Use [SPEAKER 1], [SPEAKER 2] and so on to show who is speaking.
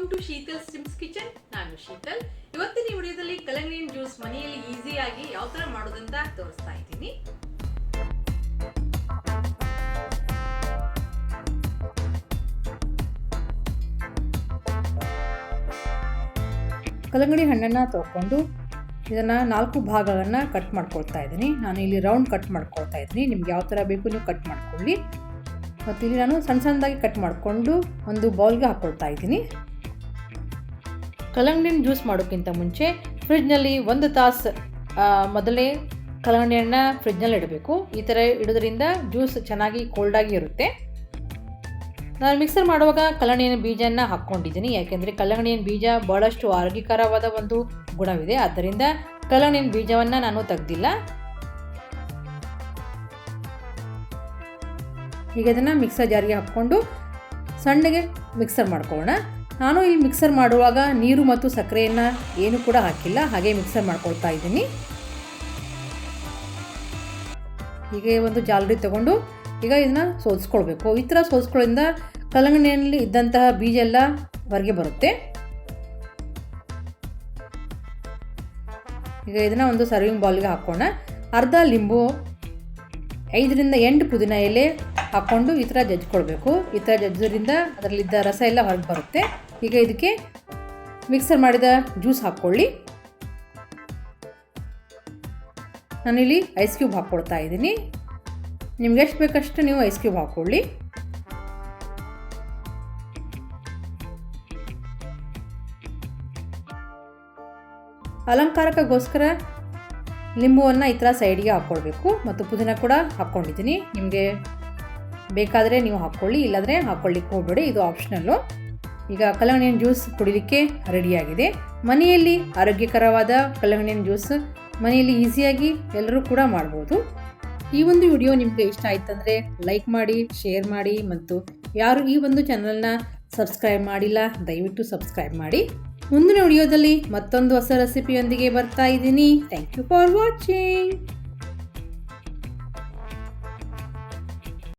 [SPEAKER 1] Welcome to Sheetal Sims kitchen ನಾನು ಶೀತಲ್. ಇವತ್ತಿನ ಈ ವಿಡಿಯೋದಲ್ಲಿ ಕಲಂಗಿನ ಜ್ಯೂಸ್ ಮನೆಯಲ್ಲಿ ಈಸಿಯಾಗಿ ಯಾವ ಥರ ಮಾಡೋದಂತ ತೋರಿಸ್ತಾ ಇದ್ದೀನಿ.
[SPEAKER 2] ಕಲಂಗಡಿ ಹಣ್ಣನ್ನು ತೊಗೊಂಡು ಇದನ್ನು ನಾಲ್ಕು ಭಾಗಗಳನ್ನು ಕಟ್ ಮಾಡ್ಕೊಳ್ತಾ ಇದ್ದೀನಿ. ನಾನು ಇಲ್ಲಿ ರೌಂಡ್ ಕಟ್ ಮಾಡ್ಕೊಳ್ತಾ ಇದ್ದೀನಿ. ನಿಮ್ಗೆ ಯಾವ ಥರ ಬೇಕು ನೀವು ಕಟ್ ಮಾಡ್ಕೊಳ್ಳಿ. ಮತ್ತು ಇಲ್ಲಿ ನಾನು ಸಣ್ಣ ಸಣ್ಣದಾಗಿ ಕಟ್ ಮಾಡಿಕೊಂಡು ಒಂದು ಬೌಲ್ಗೆ ಹಾಕ್ಕೊಳ್ತಾ ಇದ್ದೀನಿ. ಕಲ್ಲಂಗಡಿನ ಜ್ಯೂಸ್ ಮಾಡೋಕ್ಕಿಂತ ಮುಂಚೆ ಫ್ರಿಡ್ಜ್ನಲ್ಲಿ ಒಂದು ತಾಸು ಮೊದಲೇ ಕಲ್ಲಂಗಡಿ ಹಣ್ಣ ಫ್ರಿಡ್ಜ್ನಲ್ಲಿ ಇಡಬೇಕು. ಈ ಥರ ಇಡೋದ್ರಿಂದ ಜ್ಯೂಸ್ ಚೆನ್ನಾಗಿ ಕೋಲ್ಡಾಗಿ ಇರುತ್ತೆ. ನಾನು ಮಿಕ್ಸರ್ ಮಾಡುವಾಗ ಕಲ್ಲಂಗಡಿಯ ಬೀಜನ ಹಾಕ್ಕೊಂಡಿದ್ದೀನಿ. ಯಾಕೆಂದರೆ ಕಲ್ಲಂಗಡಿಯ ಬೀಜ ಭಾಳಷ್ಟು ಆರೋಗ್ಯಕರವಾದ ಒಂದು ಗುಣವಿದೆ. ಆದ್ದರಿಂದ ಕಲ್ಲಂಗಡಿಯ ಬೀಜವನ್ನು ನಾನು ತೆಗ್ದಿಲ್ಲ. ಈಗ ಅದನ್ನು ಮಿಕ್ಸರ್ ಜಾರಿಗೆ ಹಾಕ್ಕೊಂಡು ಸಣ್ಣಗೆ ಮಿಕ್ಸರ್ ಮಾಡ್ಕೊಳ್ಳೋಣ. ನಾನು ಇಲ್ಲಿ ಮಿಕ್ಸರ್ ಮಾಡುವಾಗ ನೀರು ಮತ್ತು ಸಕ್ಕರೆಯನ್ನು ಏನು ಕೂಡ ಹಾಕಿಲ್ಲ, ಹಾಗೆ ಮಿಕ್ಸರ್ ಮಾಡ್ಕೊಳ್ತಾ ಇದ್ದೀನಿ. ಹೀಗೆ ಒಂದು ಜಾಲರಿ ತಗೊಂಡು ಈಗ ಇದನ್ನು ಸೋಸ್ಕೊಳ್ಬೇಕು ಈ ಥರ ಸೋಸ್ಕೊಳ್ಳಿಂದ ಕಲ್ಲಂಗಡಿಯಲ್ಲಿ ಇದ್ದಂತಹ ಬೀಜ ಎಲ್ಲ ಹೊರಗೆ ಬರುತ್ತೆ. ಈಗ ಇದನ್ನು ಒಂದು ಸರ್ವಿಂಗ್ ಬೌಲ್ಗೆ ಹಾಕೋಣ. ಅರ್ಧ ಲಿಂಬು, ಐದರಿಂದ ಎಂಟು ಪುದೀನ ಎಲೆ ಹಾಕ್ಕೊಂಡು ಈ ಥರ ಜಜ್ಕೊಳ್ಬೇಕು. ಈ ಥರ ಜಜ್ಜೋದ್ರಿಂದ ಅದರಲ್ಲಿದ್ದ ರಸ ಎಲ್ಲ ಹೊರಗೆ ಬರುತ್ತೆ. ಈಗ ಇದಕ್ಕೆ ಮಿಕ್ಸರ್ ಮಾಡಿದ ಜ್ಯೂಸ್ ಹಾಕ್ಕೊಳ್ಳಿ. ನಾನಿಲ್ಲಿ ಐಸ್ ಕ್ಯೂಬ್ ಹಾಕ್ಕೊಳ್ತಾ ಇದ್ದೀನಿ. ನಿಮ್ಗೆ ಎಷ್ಟು ಬೇಕಷ್ಟು ನೀವು ಐಸ್ ಕ್ಯೂಬ್ ಹಾಕ್ಕೊಳ್ಳಿ. ಅಲಂಕಾರಕ್ಕೋಸ್ಕರ ಲಿಂಬುವನ್ನು ಈ ಥರ ಸೈಡಿಗೆ ಹಾಕ್ಕೊಳ್ಬೇಕು. ಮತ್ತು ಪುದೀನ ಕೂಡ ಹಾಕ್ಕೊಂಡಿದ್ದೀನಿ. ನಿಮಗೆ ಬೇಕಾದರೆ ನೀವು ಹಾಕ್ಕೊಳ್ಳಿ ಇಲ್ಲಾಂದರೆ ಹಾಕ್ಕೊಳ್ಳಿಕ್ಕೆ ಹೋಗಬೇಡಿ, ಇದು ಆಪ್ಷನಲ್ಲು ಈಗ ಕಲ್ಲಂಗಡಿನ ಜ್ಯೂಸ್ ಕುಡಿಲಿಕ್ಕೆ ರೆಡಿಯಾಗಿದೆ ಮನೆಯಲ್ಲಿ ಆರೋಗ್ಯಕರವಾದ ಕಲ್ಲಂಗಡಿನ ಜ್ಯೂಸ್ ಮನೆಯಲ್ಲಿ ಈಸಿಯಾಗಿ ಎಲ್ಲರೂ ಕೂಡ ಮಾಡ್ಬೋದು. ಈ ಒಂದು ವಿಡಿಯೋ ನಿಮಗೆ ಇಷ್ಟ ಆಯ್ತಂದರೆ ಲೈಕ್ ಮಾಡಿ ಶೇರ್ ಮಾಡಿ ಮತ್ತು ಯಾರು ಈ ಒಂದು ಚಾನಲ್ನ ಸಬ್ಸ್ಕ್ರೈಬ್ ಮಾಡಿಲ್ಲ, ದಯವಿಟ್ಟು ಸಬ್ಸ್ಕ್ರೈಬ್ ಮಾಡಿ. ಮುಂದಿನ ವಿಡಿಯೋದಲ್ಲಿ ಮತ್ತೊಂದು ಹೊಸ ರೆಸಿಪಿಯೊಂದಿಗೆ ಬರ್ತಾ ಇದ್ದೀನಿ. Thank you for watching